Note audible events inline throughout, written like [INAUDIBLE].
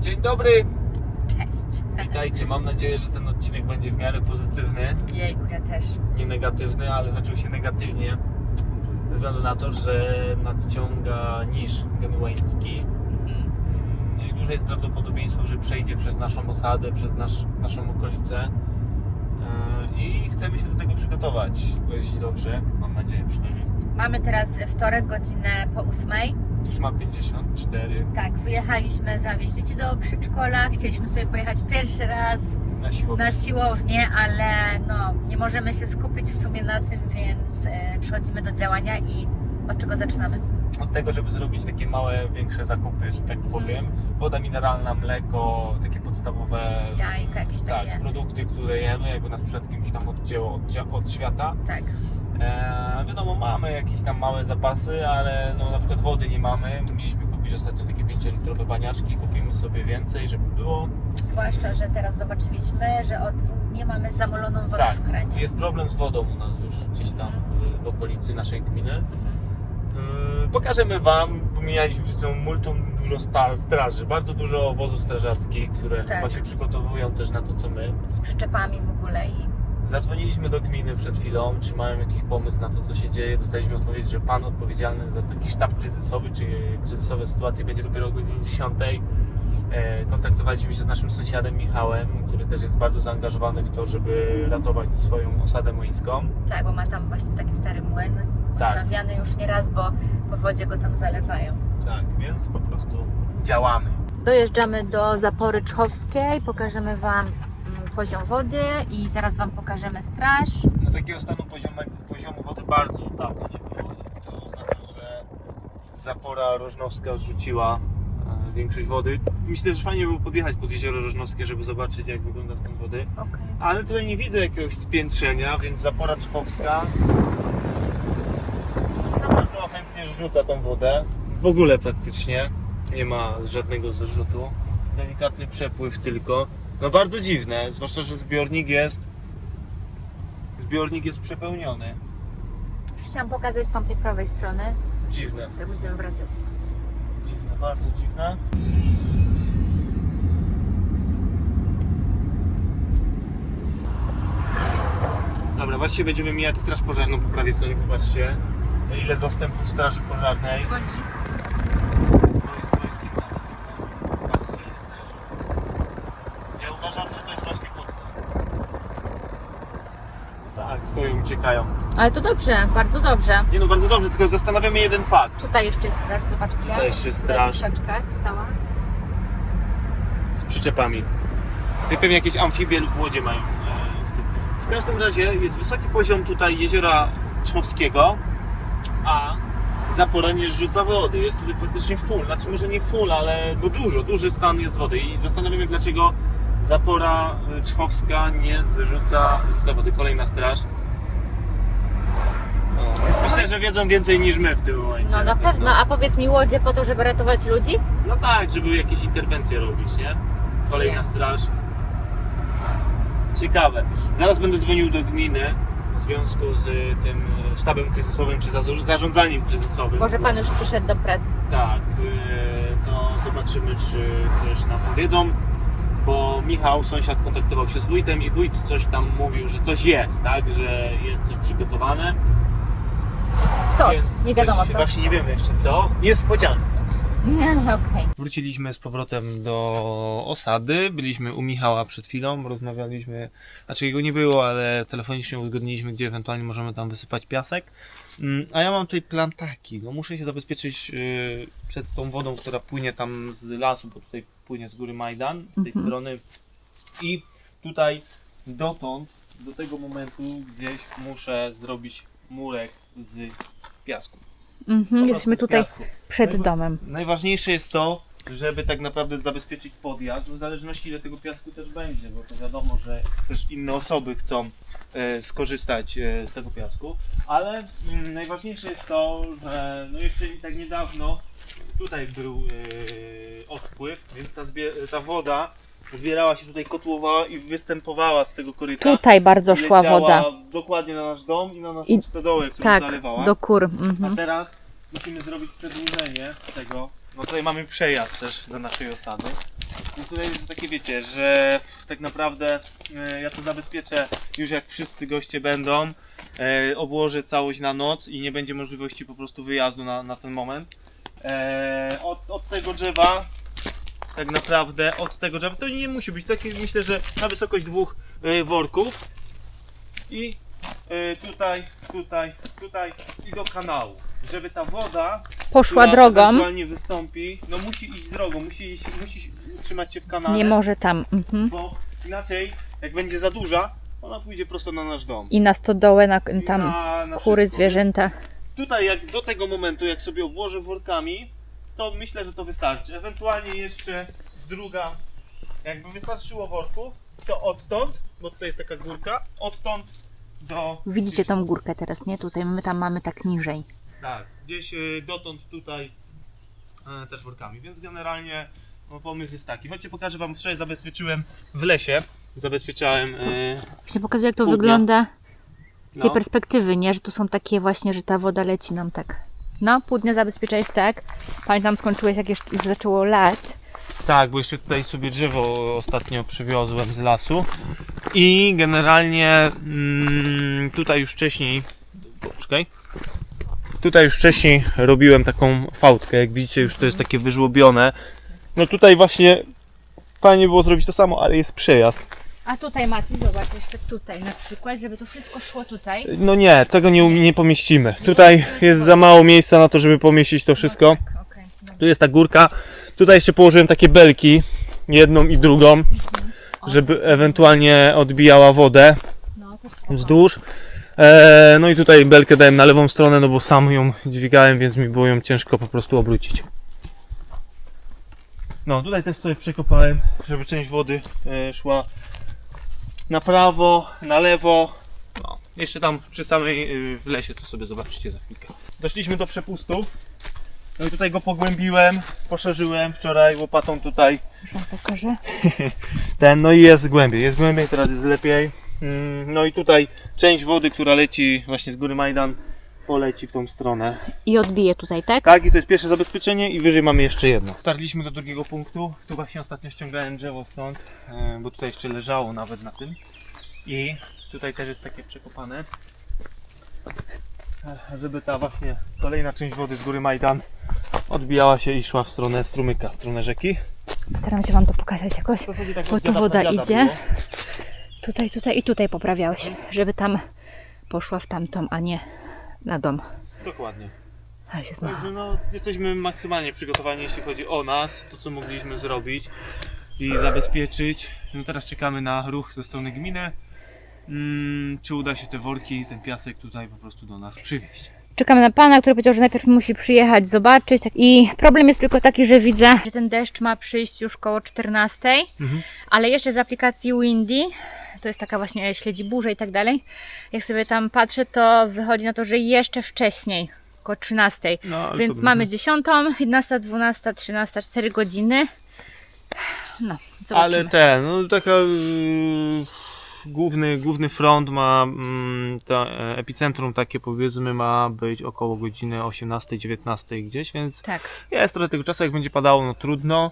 Dzień dobry, Cześć. witajcie. Mam nadzieję, że ten odcinek będzie w miarę pozytywny, Jejku, ja też. nie negatywny, ale zaczął się negatywnie. Ze względu na to, że nadciąga niż genueński. No i duże jest prawdopodobieństwo, że przejdzie przez naszą osadę, przez nasz, naszą okolicę. Yy, I chcemy się do tego przygotować. Dość dobrze, mam nadzieję przynajmniej. Mamy teraz wtorek, godzinę po ósmej. Już ma 54 Tak, wyjechaliśmy zawieźć dzieci do przedszkola. Chcieliśmy sobie pojechać pierwszy raz na siłowni. na siłownię, ale no, nie możemy się skupić w sumie na tym, więc e, przechodzimy do działania i od czego zaczynamy? od tego, żeby zrobić takie małe, większe zakupy, że tak powiem. Woda mineralna, mleko, takie podstawowe Jajka jakieś tak, takie. produkty, które jemy, jakby nas przed kimś tam odcięło od, dzia- od świata. Tak. E, wiadomo, mamy jakieś tam małe zapasy, ale no, na przykład wody nie mamy. Mieliśmy kupić ostatnio takie 5-litrowe baniaczki, kupimy sobie więcej, żeby było. Zwłaszcza, że teraz zobaczyliśmy, że od dwóch dni mamy zamoloną wodę Tak, w kranie. Jest problem z wodą u nas już gdzieś tam w, w okolicy naszej gminy. Mhm. Yy, Pokażemy Wam, bo mijaliśmy przez tą multum dużo straży, bardzo dużo obozów strażackich, które Tak. chyba się przygotowują też na to, co my. Z przyczepami w ogóle i Zadzwoniliśmy do gminy przed chwilą, czy mają jakiś pomysł na to, co się dzieje. Dostaliśmy odpowiedź, że Pan odpowiedzialny za taki sztab kryzysowy, czy kryzysowe sytuacje będzie dopiero o godzinie 10. E, Kontaktowaliśmy się z naszym sąsiadem Michałem, który też jest bardzo zaangażowany w to, żeby ratować swoją osadę młyńską. Tak, bo ma tam właśnie taki stary młyn, Tak. odnawiany już nie raz, bo po wodzie go tam zalewają. Tak, więc po prostu działamy. Dojeżdżamy do Zapory Czchowskiej, pokażemy Wam poziom wody i zaraz Wam pokażemy straż. No takiego stanu poziomu, poziomu wody bardzo dawno nie było. To oznacza, że zapora rożnowska zrzuciła e, większość wody. Myślę, że fajnie było podjechać pod jezioro rożnowskie, żeby zobaczyć jak wygląda stan wody. Okay. Ale tutaj nie widzę jakiegoś spiętrzenia, więc zapora czkowska no bardzo chętnie rzuca tą wodę. W ogóle praktycznie nie ma żadnego zrzutu. Delikatny przepływ tylko. No bardzo dziwne, zwłaszcza, że zbiornik jest zbiornik jest przepełniony. Chciałam pokazać z tamtej prawej strony, Dziwne, jak będziemy wracać. dziwne, bardzo dziwne. Dobra, właściwie będziemy mijać straż pożarną po prawej stronie, popatrzcie. Ile zastępów straży pożarnej. Dzwoni. To jest, to jest kilka na tym. Patrzcie, ile straży. Ja uważam, że to jest właśnie pod Tak, stoją, uciekają. Ale to dobrze, bardzo dobrze. Nie no, bardzo dobrze, tylko zastanawiamy jeden fakt. Tutaj jeszcze jest straż, zobaczcie. Tutaj jeszcze jest straż. Troszeczkę stała. z przyczepami. Pewnie jakieś amfibie lub łodzie mają. e, W, tym. w każdym razie jest wysoki poziom tutaj jeziora Czchowskiego, a zapora nie rzuca wody. Jest tutaj praktycznie full, znaczy może nie full, ale no dużo, duży stan jest wody i zastanawiamy dlaczego zapora e, Czchowska nie zrzuca rzuca wody. Kolejna straż. O, Myślę, że wiedzą więcej niż my w tym momencie. No na pewno, a powiedz mi łodzie po to, żeby ratować ludzi? No tak, żeby jakieś interwencje robić, nie? Kolejna straż. Ciekawe. Zaraz będę dzwonił do gminy w związku z y, tym y, sztabem kryzysowym, czy za- zarządzaniem kryzysowym. Może Pan już przyszedł do pracy. Tak, y, to zobaczymy, czy coś nam powiedzą. Bo Michał, sąsiad, kontaktował się z wójtem i wójt coś tam mówił, że coś jest, tak? Że jest coś przygotowane. Coś, Więc nie wiadomo coś, co. Właśnie nie wiemy jeszcze co. Niespodzianka. Okej. Wróciliśmy z powrotem do osady. Byliśmy u Michała przed chwilą, rozmawialiśmy, znaczy jego nie było, ale telefonicznie uzgodniliśmy, gdzie ewentualnie możemy tam wysypać piasek. Mm, A ja mam tutaj plan taki, no muszę się zabezpieczyć yy, przed tą wodą, która płynie tam z lasu, bo tutaj płynie z góry Majdan, z tej Mhm. strony. I tutaj dotąd, do tego momentu gdzieś muszę zrobić murek z piasku. Mhm, jesteśmy tutaj piasku. przed Najwa- domem. Najważniejsze jest to, żeby tak naprawdę zabezpieczyć podjazd, no w zależności ile tego piasku też będzie, bo to wiadomo, że też inne osoby chcą e, skorzystać e, z tego piasku, ale mm, najważniejsze jest to, że no jeszcze tak niedawno tutaj był e, odpływ, więc ta, zbie- ta woda zbierała się tutaj, kotłowała i występowała z tego koryta. Tutaj bardzo szła leciała woda. dokładnie na nasz dom i na naszą I- stodołę, którą Tak, zalewała. do kur. A Mhm. teraz musimy zrobić przedłużenie tego. No tutaj mamy przejazd też do naszej osady. Więc tutaj jest takie wiecie, że tak naprawdę e, ja to zabezpieczę już jak wszyscy goście będą. E, obłożę całość na noc i nie będzie możliwości po prostu wyjazdu na, na ten moment. E, od, od tego drzewa tak naprawdę od tego drzewa to nie musi być takie myślę, że na wysokość dwóch e, worków i e, tutaj, tutaj, tutaj i do kanału. Żeby ta woda Poszła która drogą. ewentualnie wystąpi, no musi iść drogą, musi, iść, musi utrzymać się w kanale, Nie może tam. Mhm. bo inaczej jak będzie za duża, ona pójdzie prosto na nasz dom. I na stodołę, na, I tam na, na kury, wszystko. zwierzęta. Tutaj jak do tego momentu, jak sobie obłożę workami, to myślę, że to wystarczy. Ewentualnie jeszcze druga, jakby wystarczyło worków, to odtąd, bo tutaj jest taka górka, odtąd do... Widzicie tą górkę teraz, nie? Tutaj my tam mamy tak niżej. Tak, gdzieś y, dotąd tutaj e, też workami, więc generalnie no, pomysł jest taki. Chodźcie pokażę Wam, wczoraj zabezpieczyłem w lesie, zabezpieczałem, e, Właśnie pokazuję, jak to wygląda z tej no, perspektywy, nie? Że tu są takie właśnie, że ta woda leci nam tak. No, półdnia zabezpieczałeś tak. Pamiętam, skończyłeś, jak już zaczęło lać. tak, bo jeszcze tutaj sobie drzewo ostatnio przywiozłem z lasu i generalnie mm, tutaj już wcześniej, poczekaj, tutaj już wcześniej robiłem taką fałdkę, jak widzicie już to jest takie wyżłobione. No tutaj właśnie fajnie było zrobić to samo, ale jest przejazd. A tutaj, Mati, zobacz, jeszcze tutaj na przykład, żeby to wszystko szło tutaj. No nie, tego nie, nie pomieścimy. Tutaj jest za mało miejsca na to, żeby pomieścić to wszystko. No tak, okej, dobra. Tu jest ta górka. Tutaj jeszcze położyłem takie belki, jedną i drugą, żeby ewentualnie odbijała wodę No, to spoko. wzdłuż. E, no i tutaj belkę dałem na lewą stronę, no bo sam ją dźwigałem, więc mi było ją ciężko po prostu obrócić. No tutaj też sobie przekopałem, żeby część wody e, szła na prawo, na lewo. No, jeszcze tam przy samej y, w lesie, to sobie zobaczycie za chwilkę. Doszliśmy do przepustu. No i tutaj go pogłębiłem, poszerzyłem wczoraj łopatą tutaj Już wam pokażę. [LAUGHS] ten, no i jest głębiej, jest głębiej, teraz jest lepiej. Mm, No i tutaj część wody, która leci właśnie z góry Majdan, poleci w tą stronę. I odbiję tutaj, tak? Tak, i to jest pierwsze zabezpieczenie i wyżej mamy jeszcze jedno. Dotarliśmy do drugiego punktu. Tu właśnie ostatnio ściągałem drzewo stąd, e, bo tutaj jeszcze leżało nawet na tym. I tutaj też jest takie przekopane. E, Żeby ta właśnie kolejna część wody z góry Majdan odbijała się i szła w stronę strumyka, w stronę rzeki. Postaram się wam to pokazać jakoś. Tak Bo tu woda idzie. było. Tutaj, tutaj i tutaj poprawiałeś, żeby tam poszła w tamtą, a nie na dom. Dokładnie. Ale się zmacha. Także no, jesteśmy maksymalnie przygotowani, jeśli chodzi o nas, to co mogliśmy zrobić i zabezpieczyć. No teraz czekamy na ruch ze strony gminy. Mm, czy uda się te worki, ten piasek tutaj po prostu do nas przywieźć. Czekamy na pana, który powiedział, że najpierw musi przyjechać, zobaczyć. I problem jest tylko taki, że widzę, że ten deszcz ma przyjść już koło 14, Mhm. ale jeszcze z aplikacji Windy, to jest taka właśnie śledzi burzę i tak dalej. Jak sobie tam patrzę, to wychodzi na to, że jeszcze wcześniej, około 13. No, Więc to mamy 10, 11, 12, 13, 4 godziny. No, zobaczymy. Ale ten, no taka yy, główny, główny front ma, mm, to e, epicentrum takie powiedzmy ma być około godziny 18-19 gdzieś, więc Tak. Jest trochę tego czasu, jak będzie padało, no trudno.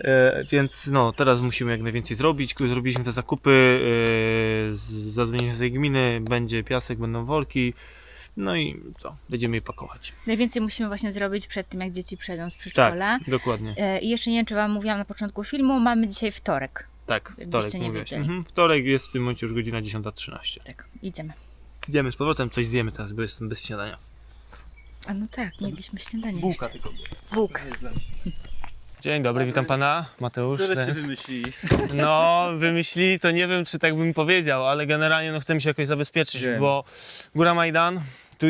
E, więc no, teraz musimy jak najwięcej zrobić. Zrobiliśmy te zakupy, e, z- zadzwoniliśmy do tej gminy, będzie piasek, będą worki. No i co, będziemy je pakować. Najwięcej musimy właśnie zrobić przed tym, jak dzieci przejdą z przedszkola. Tak, dokładnie. E, I jeszcze nie wiem, czy Wam mówiłam na początku filmu, mamy dzisiaj wtorek. Tak, wtorek wiedzieli. Mhm, wtorek jest w tym momencie już godzina 10.13. Tak, idziemy. Idziemy z powrotem, coś zjemy teraz, bo jestem bez śniadania. A no tak, nie jedliśmy śniadanie. Bułka tylko. Bułka. Dzień dobry, witam pana, Mateusz. Żeście Ten- wymyślili. No, wymyślili, to nie wiem, czy tak bym powiedział, ale generalnie no, chcemy się jakoś zabezpieczyć, Wiem. bo Góra Majdan, tu,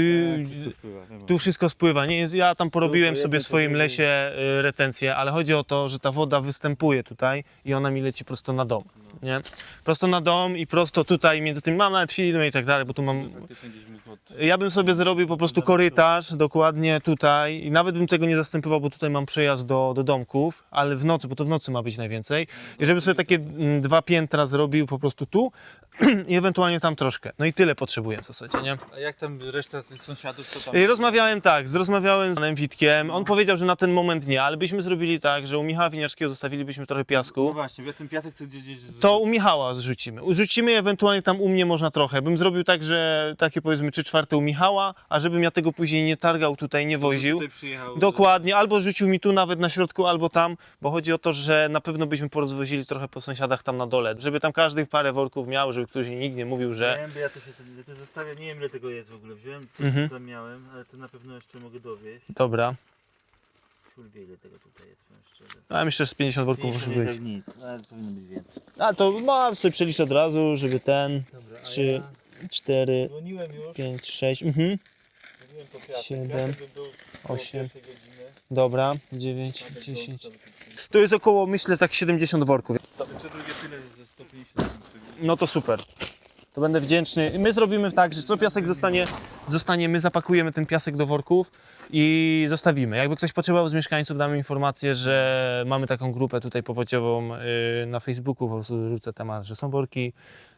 tu wszystko spływa. Nie jest, ja tam porobiłem sobie w swoim lesie y, retencję, ale chodzi o to, że ta woda występuje tutaj i ona mi leci prosto na dom. nie? Prosto na dom i prosto tutaj między tym mam nawet filmy i tak dalej, bo tu mam... Faktycznie gdzieś mógł od... Ja bym sobie zrobił po prostu korytarz dokładnie tutaj i nawet bym tego nie zastępował, bo tutaj mam przejazd do, do domków, ale w nocy, bo to w nocy ma być najwięcej. I żeby sobie takie mm, dwa piętra zrobił po prostu tu [CLEARS THROAT] i ewentualnie tam troszkę. No i tyle potrzebuję w zasadzie, nie? A jak tam reszta tych sąsiadów, co tam? I Rozmawiałem tak, z- rozmawiałem z panem Witkiem. On powiedział, że na ten moment nie, ale byśmy zrobili tak, że u Michała Winiarskiego zostawilibyśmy trochę No piasku. właśnie, ja ten piasek chcę gdzieś... gdzieś... To u Michała zrzucimy. Rzucimy ewentualnie tam u mnie można trochę. Bym zrobił tak, że takie powiedzmy 3 czwarte u Michała, a żebym ja tego później nie targał tutaj, nie woził. Tutaj przyjechał... Dokładnie, albo rzucił mi tu nawet na środku, albo tam, bo chodzi o to, że na pewno byśmy porozwozili trochę po sąsiadach tam na dole, żeby tam każdy parę worków miał, żeby ktoś nikt nie mówił, że Wiem, bo ja to się ja to zostawiam, nie wiem ile tego jest w ogóle, wziąłem to Mhm. co tam miałem, ale to na pewno jeszcze mogę dowieść. dobra. Ciul wie ile tego tutaj jest, powiem szczerze. A myślę, że z 50 worków to nie być. tak nic, ale powinno być więcej. A to no, sobie przeliczę od razu, żeby ten, Dobra, a Trzy. ja 4, dzwoniłem już, 5, 6, mhm. dzwoniłem po piasek, Siedem, piasek by był koło osiem. pierwszej godziny. Dobra, 9, Nawet 10. do- do- To jest około, myślę, tak 70 worków. Jeszcze drugie tyle ze 150. No to super. To będę wdzięczny. My zrobimy tak, że co piasek zostanie, zostanie, my zapakujemy ten piasek do worków i zostawimy. Jakby ktoś potrzebował z mieszkańców, damy informację, że mamy taką grupę tutaj powodziową yy, na Facebooku, po prostu rzucę temat, że są worki,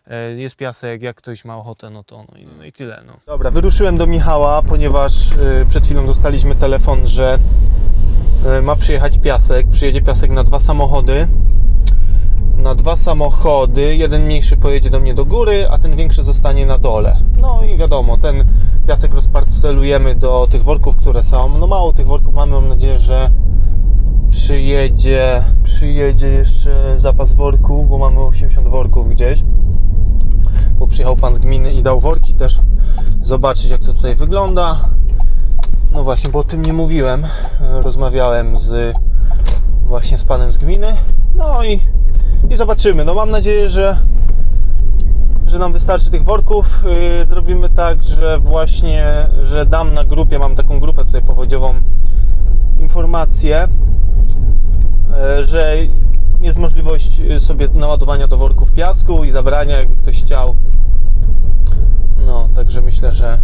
yy, jest piasek, jak ktoś ma ochotę, no to no i, no i tyle. No. Dobra, wyruszyłem do Michała, ponieważ yy, przed chwilą dostaliśmy telefon, że ma przyjechać piasek, przyjedzie piasek na dwa samochody na dwa samochody. Jeden mniejszy pojedzie do mnie do góry, a ten większy zostanie na dole. No i wiadomo, ten piasek rozparcelujemy do tych worków, które są. No mało tych worków mamy, mam nadzieję, że przyjedzie, przyjedzie jeszcze zapas worków, bo mamy 80 worków gdzieś. Bo przyjechał pan z gminy i dał worki też zobaczyć jak to tutaj wygląda. No właśnie, bo o tym nie mówiłem. Rozmawiałem z właśnie z panem z gminy. No i i zobaczymy. No mam nadzieję, że, że nam wystarczy tych worków. Yy, zrobimy tak, że właśnie, że dam na grupie, mam taką grupę tutaj powodziową, informację, yy, że jest możliwość yy, sobie naładowania do worków piasku i zabrania, jakby ktoś chciał. No, także myślę, że,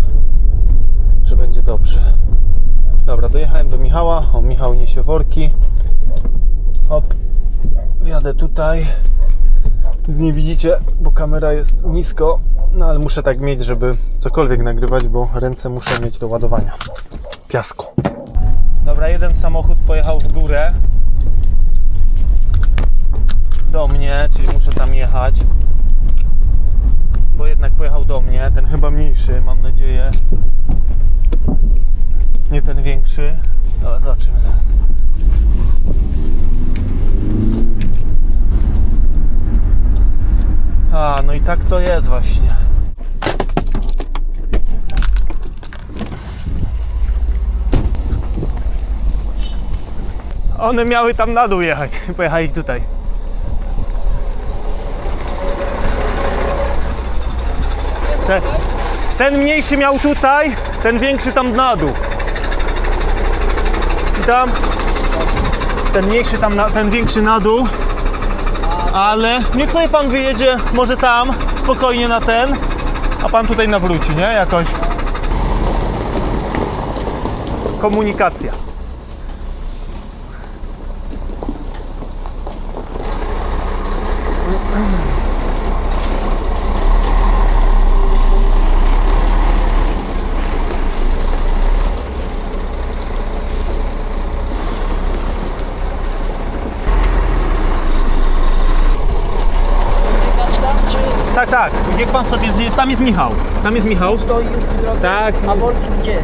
że będzie dobrze. Dobra, dojechałem do Michała. O, Michał niesie worki. Hop. Wjadę tutaj. Nic nie widzicie, bo kamera jest nisko. No ale muszę tak mieć, żeby cokolwiek nagrywać, bo ręce muszę mieć do ładowania piasku. Dobra, jeden samochód pojechał w górę. Do mnie, czyli muszę tam jechać. Bo jednak pojechał do mnie. Ten chyba mniejszy, mam nadzieję. Nie ten większy. Dobra, zobaczymy zaraz. A, no i tak to jest właśnie. One miały tam na dół jechać, [LAUGHS] pojechali tutaj. Ten, ten mniejszy miał tutaj, ten większy tam na dół. I tam, ten mniejszy tam, na, ten większy na dół. Ale niech sobie pan wyjedzie może tam, spokojnie na ten, a pan tutaj nawróci, nie? Jakoś. Komunikacja. Niech pan sobie zje... Tam jest Michał. Tam jest Michał. stoi już przy drodze? Tak. A worki gdzie?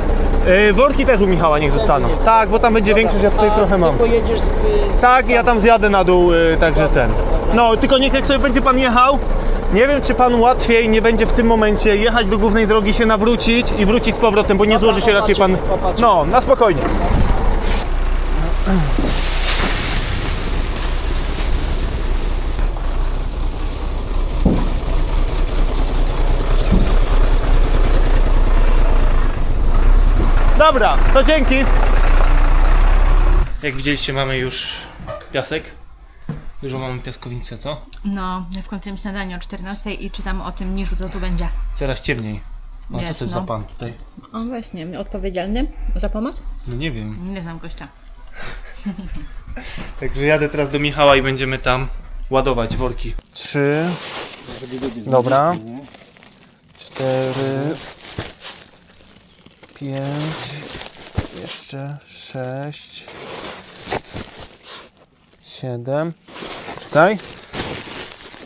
Yy, worki też u Michała niech zostaną. będzie. Tak, bo tam będzie większy, że ja tutaj A trochę mam. Ty pojedziesz z, y, Tak, ja tam zjadę na dół, yy, także ten. No, tylko niech jak sobie będzie pan jechał. Nie wiem, czy panu łatwiej nie będzie w tym momencie jechać do głównej drogi, się nawrócić i wrócić z powrotem, bo nie złoży się raczej pan. No, na spokojnie. Dobra, to dzięki. Jak widzieliście, mamy już piasek. Dużo mamy piaskownicy, co? No, w końcu śniadanie o 14 i czytam o tym niżu, co tu będzie. Coraz ciemniej. A co Jest, to jest no. za pan tutaj? O właśnie, odpowiedzialny za pomoc? No nie wiem. Nie znam gościa. [LAUGHS] Także jadę teraz do Michała i będziemy tam ładować worki. Trzy. Dobra. Cztery. Pięć. Jeszcze sześć. Siedem. Czekaj.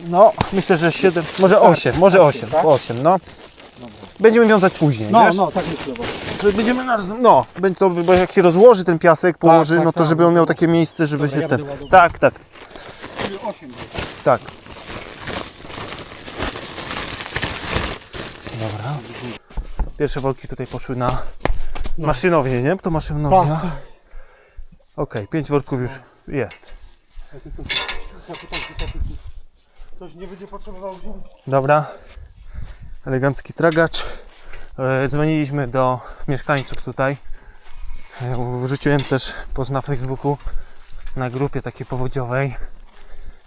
No, myślę, że siedem, może osiem, może osiem, osiem, no. Będziemy wiązać później, No, wiesz? no, tak myślę. Że będziemy na, no, będzie to, bo jak się rozłoży ten piasek, położy, tak, no to tak. żeby on miał takie miejsce, żeby Dobra, się ja ten... będę ładował. Tak, tak, Czyli osiem było. tak. Dobra. Pierwsze worki tutaj poszły na maszynownię, nie? To maszynownia. Tak. Okej, pięć worków już jest. Ktoś nie będzie potrzebował. Dobra. Elegancki tragacz. E, Dzwoniliśmy do mieszkańców tutaj. E, Wrzuciłem też post na Facebooku na grupie takiej powodziowej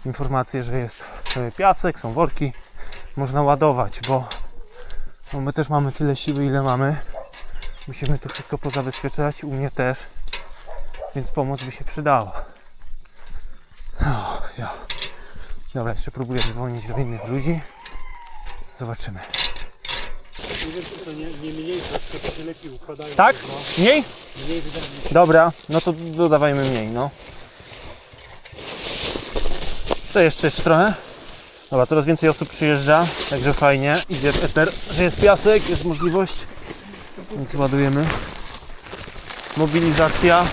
informację, że jest e, piasek, są worki. Można ładować, bo, bo my też mamy tyle siły, ile mamy. Musimy tu wszystko pozabezpieczać, u mnie też. Więc pomoc by się przydała. No, ja. Dobra, jeszcze próbuję dzwonić do innych ludzi. Zobaczymy. Nie nie, tylko się lepiej układają. Tak? Mniej? mniej. Dobra, no to dodawajmy mniej, no. To jeszcze trochę. Dobra, coraz więcej osób przyjeżdża, także fajnie. Idzie w eter, że jest piasek, jest możliwość. Więc ładujemy. Mobilizacja.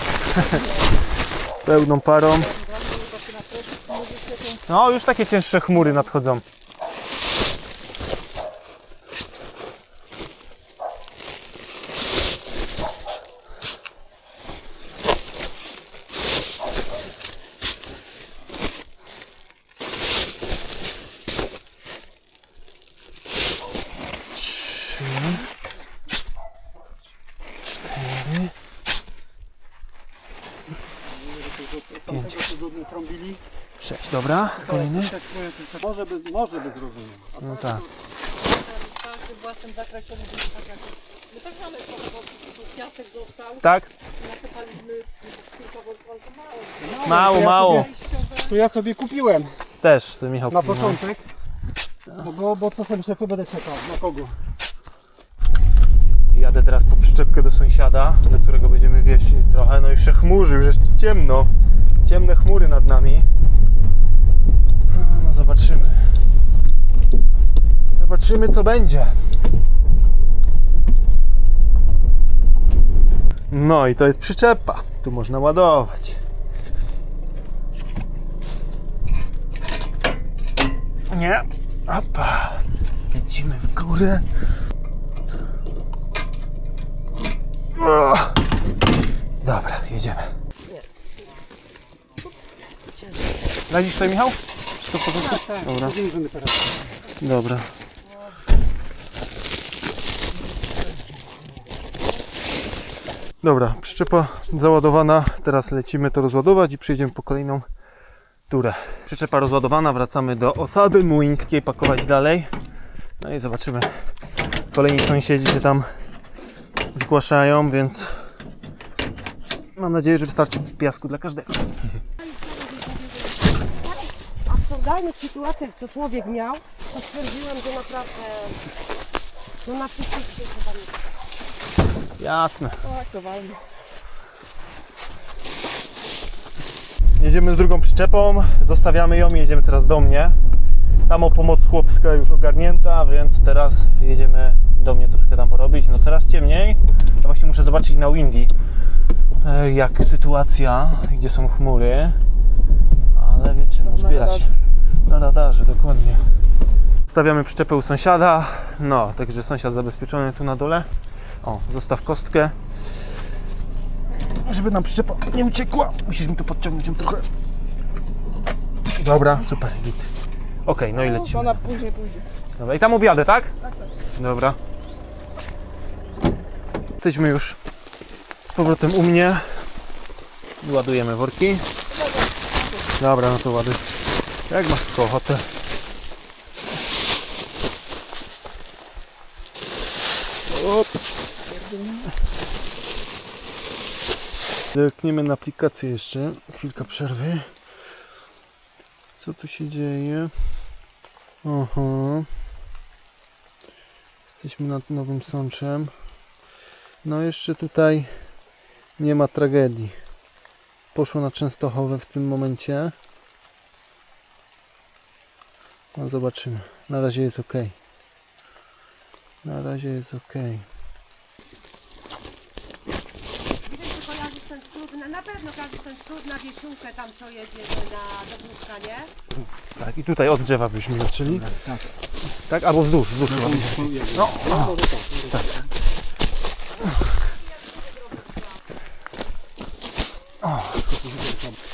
[LAUGHS] Pełną parą. No, już takie cięższe chmury nadchodzą. Dobra. Kolejny. Tak Może bez, może bez rozumu. No tak. każdy własnym tak jak my tak mamy trochę, bo tu piasek został, Tak? nasypaliśmy kilka to mało. Mało, mało. To ja sobie kupiłem Też, ten Michał. na no. początek. No bo, bo co sobie szefy będę czekał? Na kogo? Jadę teraz po przyczepkę do sąsiada, do którego będziemy wieść trochę. No i jeszcze chmurzy, już jest ciemno. Ciemne chmury nad nami. Zobaczymy. Zobaczymy co będzie. No i to jest przyczepa. Tu można ładować. Nie. Opa. Lecimy w górę. Dobra, jedziemy. Radzisz sobie, Michał? Wszystko w porządku? Dobra. Będziemy teraz. Dobra. Dobra, przyczepa załadowana. Teraz lecimy to rozładować i przyjedziemy po kolejną turę. Przyczepa rozładowana, wracamy do osady młyńskiej, pakować dalej. No i zobaczymy. Kolejni sąsiedzi się tam zgłaszają, więc mam nadzieję, że wystarczy piasku dla każdego. W absurdalnych sytuacjach, co człowiek miał, to stwierdziłem, że naprawdę no na wszystkich się chyba nie Jasne. tak, to. Jedziemy z drugą przyczepą, zostawiamy ją i jedziemy teraz do mnie. Samo pomoc chłopska już ogarnięta, więc teraz jedziemy do mnie troszkę tam porobić. No coraz ciemniej. Ja właśnie muszę zobaczyć na Windy, e, jak sytuacja, gdzie są chmury. Ale wiecie, no Na zbierać. Na radarze, dokładnie. Stawiamy przyczepę u sąsiada. No, także sąsiad zabezpieczony tu na dole. O, zostaw kostkę. Żeby nam przyczepa nie uciekła, musisz mi tu podciągnąć ją trochę. Dobra, super, git. Okej, no i lecimy. Ona później pójdzie. Dobra, i tam objadę, tak? Dobra. Jesteśmy już z powrotem u mnie. Ładujemy worki. Dobra, no to ładuj. Jak masz tylko ochotę? Op. Zerkniemy na aplikację jeszcze. Chwilka przerwy. Co tu się dzieje? Aha. Jesteśmy nad Nowym Sączem. No jeszcze tutaj nie ma tragedii. Poszło na Częstochowę w tym momencie. No zobaczymy. Na razie jest ok. Na razie jest ok. Nie wiem, czy kojarzysz ten skrót, na, na pewno kojarzysz ten skrót na Wiesiółkę, tam co jedzie na Dobruszka, nie? Tak, i tutaj od drzewa byśmy zaczęli. Tak. Tak, albo wzdłuż, wzdłuż. No, no. Tak. O.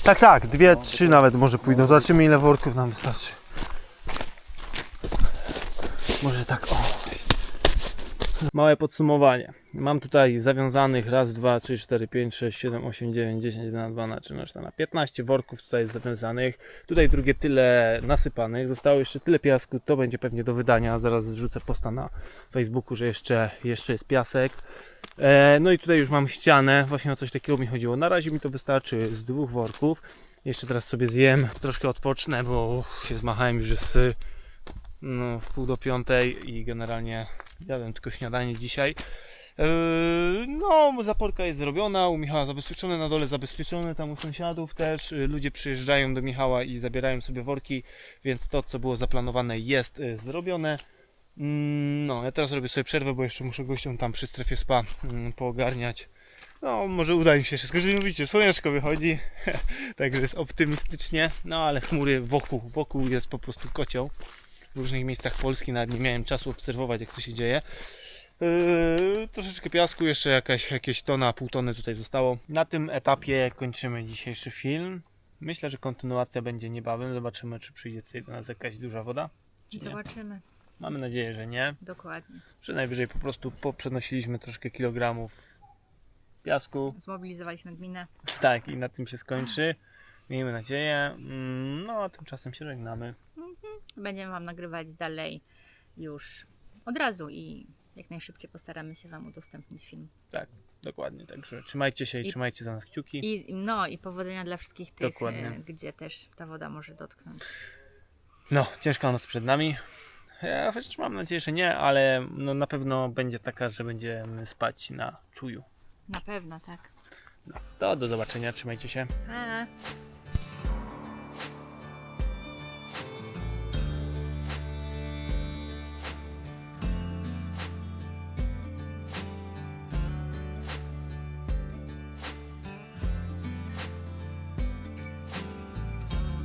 Tak, tak, dwie, trzy nawet może pójdą. Zobaczymy ile worków nam wystarczy. Może tak, o. Małe podsumowanie. Mam tutaj zawiązanych raz, dwa, trzy, cztery, pięć, sześć, siedem, osiem, dziewięć, dziesięć, jedenaście, dwanaście, trzynaście, czternaście, piętnaście worków tutaj jest zawiązanych. Tutaj drugie tyle nasypanych. Zostało jeszcze tyle piasku. To będzie pewnie do wydania. Zaraz zrzucę posta na Facebooku, że jeszcze, jeszcze jest piasek. E, no i tutaj już mam ścianę. Właśnie o coś takiego mi chodziło. Na razie mi to wystarczy z dwóch worków. Jeszcze teraz sobie zjem. Troszkę odpocznę, bo się zmachałem już z no, w pół do piątej i generalnie jadłem tylko śniadanie dzisiaj. Yy, No, zaporka jest zrobiona, u Michała zabezpieczone, na dole zabezpieczone, tam u sąsiadów też. Yy, Ludzie przyjeżdżają do Michała i zabierają sobie worki, więc to, co było zaplanowane, jest yy, zrobione. Mm, No, ja teraz robię sobie przerwę, bo jeszcze muszę gościom tam przy strefie spa mm, poogarniać. No, może uda mi się wszystko. Że mówicie, słoneczko wychodzi, [LAUGHS] także jest optymistycznie. No, ale chmury wokół, wokół jest po prostu kocioł. W różnych miejscach Polski nawet nie miałem czasu obserwować, jak to się dzieje. Yy, troszeczkę piasku, jeszcze jakaś, jakieś tona, pół tony tutaj zostało. Na tym etapie kończymy dzisiejszy film. Myślę, że kontynuacja będzie niebawem. Zobaczymy, czy przyjdzie tutaj do nas jakaś duża woda. Zobaczymy. Mamy nadzieję, że nie. Dokładnie. Że najwyżej po prostu poprzenosiliśmy troszkę kilogramów piasku. Zmobilizowaliśmy gminę. Tak, i na tym się skończy. Miejmy nadzieję. Mm, No, a tymczasem się żegnamy. Będziemy Wam nagrywać dalej już od razu i jak najszybciej postaramy się Wam udostępnić film. Tak, dokładnie. Także trzymajcie się i, I- trzymajcie za nas kciuki. I no i powodzenia dla wszystkich tych, Dokładnie. e, gdzie też ta woda może dotknąć. No, ciężka noc przed nami. Ja chociaż mam nadzieję, że nie, ale no, na pewno będzie taka, że będziemy spać na czuju. Na pewno, tak. To do zobaczenia, trzymajcie się. Pa.